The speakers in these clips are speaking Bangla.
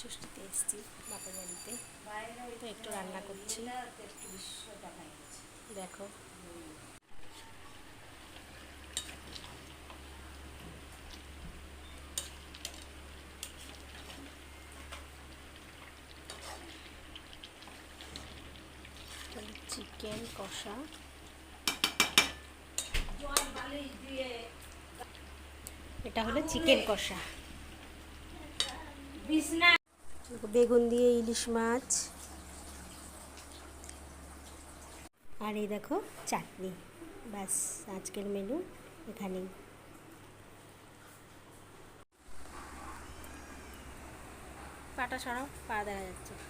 ষষ্ঠীতে এসেছি বাপের বাড়িতে। তো একটু রান্না করছি। দেখো। চিকেন কষা। এটা হলো চিকেন কষা। বেগুন দিয়ে ইলিশ মাছ। আর এই দেখো চাটনি। ব্যাস আজকের মেনু এখানেই। পাটা সরাও পা দেখা যাচ্ছে।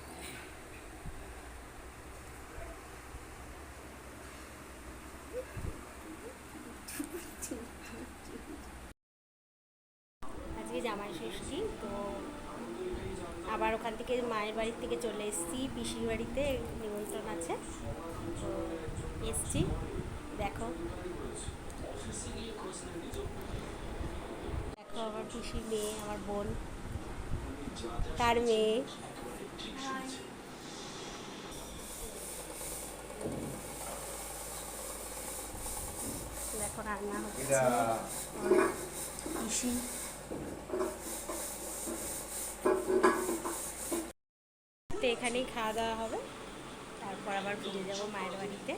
আজকে জামাই ষষ্ঠী তো আবার ওখান থেকে মায়ের বাড়ির থেকে চলে এসেছি পিসির বাড়িতে নিমন্ত্রণ আছে। তো এসছি দেখো। দেখো আমার পিসির মেয়ে আমার বোন তার মেয়ে। দেখো রান্না হচ্ছে। পিসি। এখানেই খাওয়া দাওয়া হবে। তারপর আবার ফিরে যাব মায়ের বাড়িতে।